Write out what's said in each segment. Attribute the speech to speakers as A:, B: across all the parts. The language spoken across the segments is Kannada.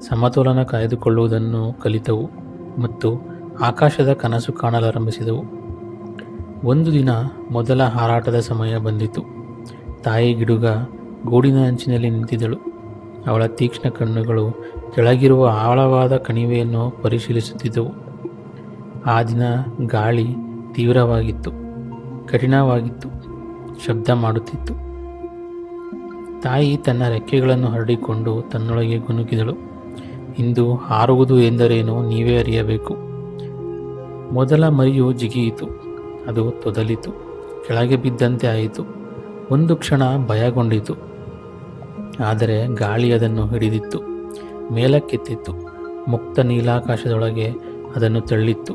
A: ಸಮತೋಲನ ಕಾಯ್ದುಕೊಳ್ಳುವುದನ್ನು ಕಲಿತವು ಮತ್ತು ಆಕಾಶದ ಕನಸು ಕಾಣಲಾರಂಭಿಸಿದವು. ಒಂದು ದಿನ ಮೊದಲ ಹಾರಾಟದ ಸಮಯ ಬಂದಿತು. ತಾಯಿ ಗಿಡುಗ ಗೂಡಿನ ಅಂಚಿನಲ್ಲಿ ನಿಂತಿದ್ದಳು. ಅವಳ ತೀಕ್ಷ್ಣ ಕಣ್ಣುಗಳು ಕೆಳಗಿರುವ ಆಳವಾದ ಕಣಿವೆಯನ್ನು ಪರಿಶೀಲಿಸುತ್ತಿದ್ದವು. ಆ ದಿನ ಗಾಳಿ ತೀವ್ರವಾಗಿತ್ತು, ಕಠಿಣವಾಗಿತ್ತು, ಶಬ್ದ ಮಾಡುತ್ತಿತ್ತು. ತಾಯಿ ತನ್ನ ರೆಕ್ಕೆಗಳನ್ನು ಹರಡಿಕೊಂಡು ತನ್ನೊಳಗೆ ಗುನುಗಿದಳು ಇಂದು ಹಾರುವುದು ಎಂದರೇನು ನೀವೇ ಅರಿಯಬೇಕು. ಮೊದಲ ಮರಿಯು ಜಿಗಿಯಿತು, ಅದು ತೊದಲಿತು, ಕೆಳಗೆ ಬಿದ್ದಂತೆ ಆಯಿತು, ಒಂದು ಕ್ಷಣ ಭಯಗೊಂಡಿತು, ಆದರೆ ಗಾಳಿ ಅದನ್ನು ಹಿಡಿದಿತ್ತು, ಮೇಲಕ್ಕೆತ್ತಿತ್ತು, ಮುಕ್ತ ನೀಲಾಕಾಶದೊಳಗೆ ಅದನ್ನು ತಳ್ಳಿತ್ತು,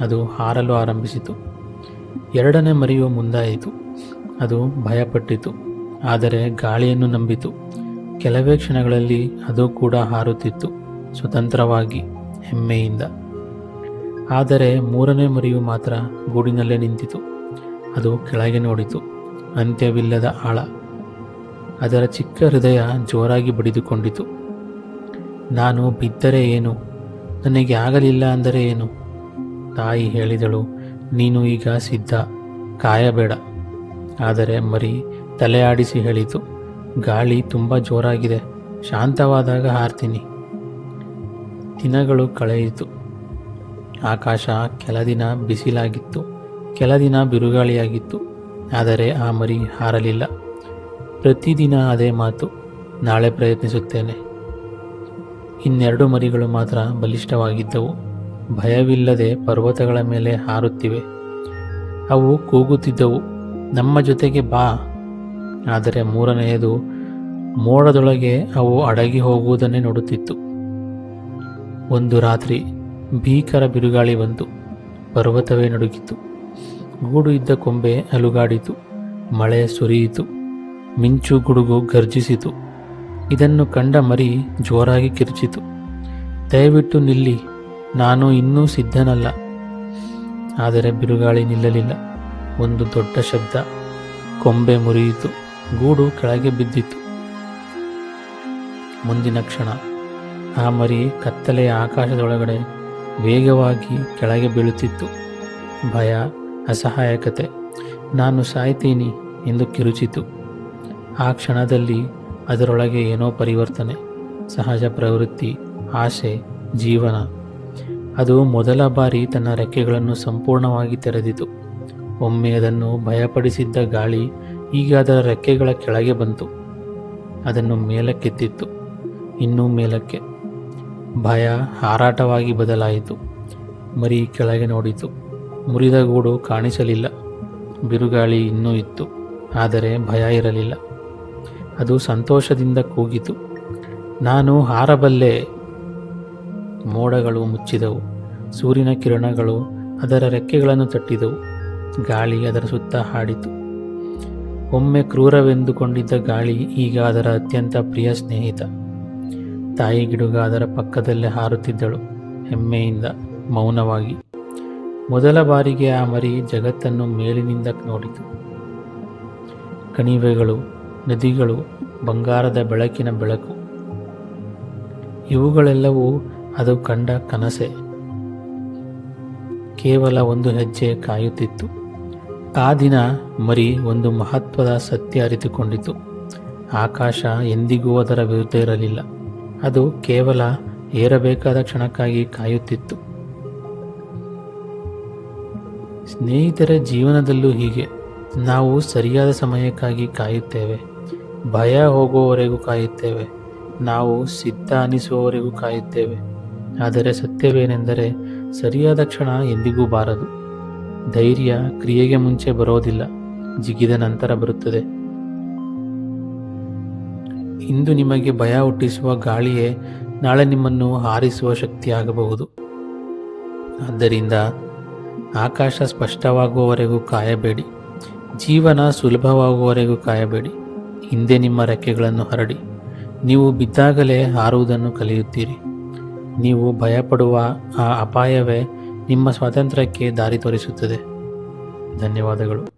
A: ಅದು ಹಾರಲು ಆರಂಭಿಸಿತು. ಎರಡನೇ ಮರಿಯು ಮುಂದಾಯಿತು, ಅದು ಭಯಪಟ್ಟಿತು, ಆದರೆ ಗಾಳಿಯನ್ನು ನಂಬಿತು ಕೆಲವೇ ಕ್ಷಣಗಳಲ್ಲಿ ಅದು ಕೂಡ ಹಾರುತ್ತಿತ್ತು, ಸ್ವತಂತ್ರವಾಗಿ, ಹೆಮ್ಮೆಯಿಂದ. ಆದರೆ ಮೂರನೇ ಮರಿಯು ಮಾತ್ರ ಗೂಡಿನಲ್ಲೇ ನಿಂತಿತು. ಅದು ಕೆಳಗೆ ನೋಡಿತು, ಅಂತ್ಯವಿಲ್ಲದ ಆಳ. ಅದರ ಚಿಕ್ಕ ಹೃದಯ ಜೋರಾಗಿ ಬಡಿದುಕೊಂಡಿತು. ನಾನು ಬಿದ್ದರೆ ಏನು? ನನಗೆ ಆಗಲಿಲ್ಲ ಅಂದರೆ ಏನು? ತಾಯಿ ಹೇಳಿದಳು, ನೀನು ಈಗ ಸಿದ್ಧ, ಕಾಯಬೇಡ. ಆದರೆ ಮರಿ ತಲೆ ಆಡಿಸಿ ಹೇಳಿತು ಗಾಳಿ ತುಂಬ ಜೋರಾಗಿದೆ. ಶಾಂತವಾದಾಗ ಹಾರ್ತೀನಿ. ದಿನಗಳು ಕಳೆಯಿತು. ಆಕಾಶ ಕೆಲ ದಿನ ಬಿಸಿಲಾಗಿತ್ತು. ಕೆಲ ದಿನ ಬಿರುಗಾಳಿಯಾಗಿತ್ತು. ಆದರೆ ಆ ಮರಿ ಹಾರಲಿಲ್ಲ. ಪ್ರತಿದಿನ ಅದೇ ಮಾತು. ನಾಳೆ ಪ್ರಯತ್ನಿಸುತ್ತೇನೆ. ಇನ್ನೆರಡು ಮರಿಗಳು ಮಾತ್ರ ಬಲಿಷ್ಠವಾಗಿದ್ದವು. ಭಯವಿಲ್ಲದೆ ಪರ್ವತಗಳ ಮೇಲೆ ಹಾರುತ್ತಿವೆ. ಅವು ಕೂಗುತ್ತಿದ್ದವು. ನಮ್ಮ ಜೊತೆಗೆ ಬಾ. ಆದರೆ ಮೂರನೆಯದು, ಮೋಡದೊಳಗೆ ಅವು ಅಡಗಿ ಹೋಗುವುದನ್ನೇ ನೋಡುತ್ತಿತ್ತು. ಒಂದು ರಾತ್ರಿ ಭೀಕರ ಬಿರುಗಾಳಿ ಬಂತು, ಪರ್ವತವೇ ನಡುಗಿತು ಗೂಡು ಇದ್ದ ಕೊಂಬೆ ಅಲುಗಾಡಿತು, ಮಳೆ ಸುರಿಯಿತು, ಮಿಂಚು ಗುಡುಗು ಗರ್ಜಿಸಿತು ಇದನ್ನು ಕಂಡ ಮರಿ ಜೋರಾಗಿ ಕಿರುಚಿತು. ದಯವಿಟ್ಟು ನಿಲ್ಲಿ, ನಾನು ಇನ್ನೂ ಸಿದ್ಧನಲ್ಲ. ಆದರೆ ಬಿರುಗಾಳಿ ನಿಲ್ಲಲಿಲ್ಲ. ಒಂದು ದೊಡ್ಡ ಶಬ್ದ, ಕೊಂಬೆ ಮುರಿಯಿತು. ಗೂಡು ಕೆಳಗೆ ಬಿದ್ದಿತು ಮುಂದಿನ ಕ್ಷಣ ಆ ಮರಿ ಕತ್ತಲೆಯ ಆಕಾಶದೊಳಗಡೆ ವೇಗವಾಗಿ ಕೆಳಗೆ ಬೀಳುತ್ತಿತ್ತು. ಭಯ, ಅಸಹಾಯಕತೆ, ನಾನು ಸಾಯ್ತೀನಿ ಎಂದು ಕಿರುಚಿತು ಆ ಕ್ಷಣದಲ್ಲಿ ಅದರೊಳಗೆ ಏನೋ ಪರಿವರ್ತನೆ, ಸಹಜ ಪ್ರವೃತ್ತಿ, ಆಸೆ, ಜೀವನ. ಅದು ಮೊದಲ ಬಾರಿ ತನ್ನ ರೆಕ್ಕೆಗಳನ್ನು ಸಂಪೂರ್ಣವಾಗಿ ತೆರೆದಿತು ಒಮ್ಮೆ ಅದನ್ನು ಭಯಪಡಿಸಿದ್ದ ಗಾಳಿ ಈಗ ಅದರ ರೆಕ್ಕೆಗಳ ಕೆಳಗೆ ಬಂತು. ಅದನ್ನು ಮೇಲಕ್ಕೆತ್ತಿತ್ತು. ಇನ್ನೂ ಮೇಲಕ್ಕೆ. ಭಯ ಹಾರಾಟವಾಗಿ ಬದಲಾಯಿತು. ಮರಿ ಕೆಳಗೆ ನೋಡಿತು. ಮುರಿದ ಗೂಡು ಕಾಣಿಸಲಿಲ್ಲ. ಬಿರುಗಾಳಿ ಇನ್ನೂ ಇತ್ತು. ಆದರೆ ಭಯ ಇರಲಿಲ್ಲ. ಅದು ಸಂತೋಷದಿಂದ ಕೂಗಿತು. ನಾನು ಹಾರಬಲ್ಲೆ. ಮೋಡಗಳು ಮುಚ್ಚಿದವು. ಸೂರ್ಯನ ಕಿರಣಗಳು ಅದರ ರೆಕ್ಕೆಗಳನ್ನು ತಟ್ಟಿದವು. ಗಾಳಿ ಅದರ ಸುತ್ತ ಹಾಡಿತು. ಒಮ್ಮೆ ಕ್ರೂರವೆಂದುಕೊಂಡಿದ್ದ ಗಾಳಿ ಈಗ ಅದರ ಅತ್ಯಂತ ಪ್ರಿಯ ಸ್ನೇಹಿತ. ತಾಯಿ ಗಿಡುಗ ಅದರ ಪಕ್ಕದಲ್ಲೇ ಹಾರುತ್ತಿದ್ದಳು, ಹೆಮ್ಮೆಯಿಂದ ಮೌನವಾಗಿ. ಮೊದಲ ಬಾರಿಗೆ ಆ ಮರಿ ಜಗತ್ತನ್ನು ಮೇಲಿನಿಂದ ನೋಡಿತು. ಕಣಿವೆಗಳು, ನದಿಗಳು, ಬಂಗಾರದ ಬೆಳಕಿನ ಬೆಳಕು. ಇವುಗಳೆಲ್ಲವೂ ಅದು ಕಂಡ ಕನಸೆ. ಕೇವಲ ಒಂದು ಹೆಜ್ಜೆ ಕಾಯುತ್ತಿತ್ತು. ಆ ದಿನ ಮರಿ ಒಂದು ಮಹತ್ವದ ಸತ್ಯ ಅರಿತುಕೊಂಡಿತು. ಆಕಾಶ ಎಂದಿಗೂ ಅದರ ವಿರುದ್ಧ ಇರಲಿಲ್ಲ. ಅದು ಕೇವಲ ಏರಬೇಕಾದ ಕ್ಷಣಕ್ಕಾಗಿ ಕಾಯುತ್ತಿತ್ತು. ಸ್ನೇಹಿತರ ಜೀವನದಲ್ಲೂ ಹೀಗೆ. ನಾವು ಸರಿಯಾದ ಸಮಯಕ್ಕಾಗಿ ಕಾಯುತ್ತೇವೆ. ಭಯ ಹೋಗುವವರೆಗೂ ಕಾಯುತ್ತೇವೆ. ನಾವು ಸಿದ್ಧ ಅನಿಸುವವರೆಗೂ ಕಾಯುತ್ತೇವೆ. ಆದರೆ ಸತ್ಯವೇನೆಂದರೆ ಸರಿಯಾದ ಕ್ಷಣ ಎಂದಿಗೂ ಬಾರದು. ಧೈರ್ಯ ಕ್ರಿಯೆಗೆ ಮುಂಚೆ ಬರೋದಿಲ್ಲ, ಜಿಗಿದ ನಂತರ ಬರುತ್ತದೆ. ಇಂದು ನಿಮಗೆ ಭಯ ಹುಟ್ಟಿಸುವ ಗಾಳಿಯೇ ನಾಳೆ ನಿಮ್ಮನ್ನು ಹಾರಿಸುವ ಶಕ್ತಿಯಾಗಬಹುದು. ಆದ್ದರಿಂದ ಆಕಾಶ ಸ್ಪಷ್ಟವಾಗುವವರೆಗೂ ಕಾಯಬೇಡಿ, ಜೀವನ ಸುಲಭವಾಗುವವರೆಗೂ ಕಾಯಬೇಡಿ, ಹಿಂದೆ ನಿಮ್ಮ ರೆಕ್ಕೆಗಳನ್ನು ಹರಡಿ, ನೀವು ಬಿದ್ದಾಗಲೇ ಹಾರುವುದನ್ನು ಕಲಿಯುತ್ತೀರಿ. ನೀವು ಭಯಪಡುವ ಆ ಅಪಾಯವೇ ನಿಮ್ಮ ಸ್ವಾತಂತ್ರ್ಯಕ್ಕೆ ದಾರಿ ತೋರಿಸುತ್ತದೆ. ಧನ್ಯವಾದಗಳು.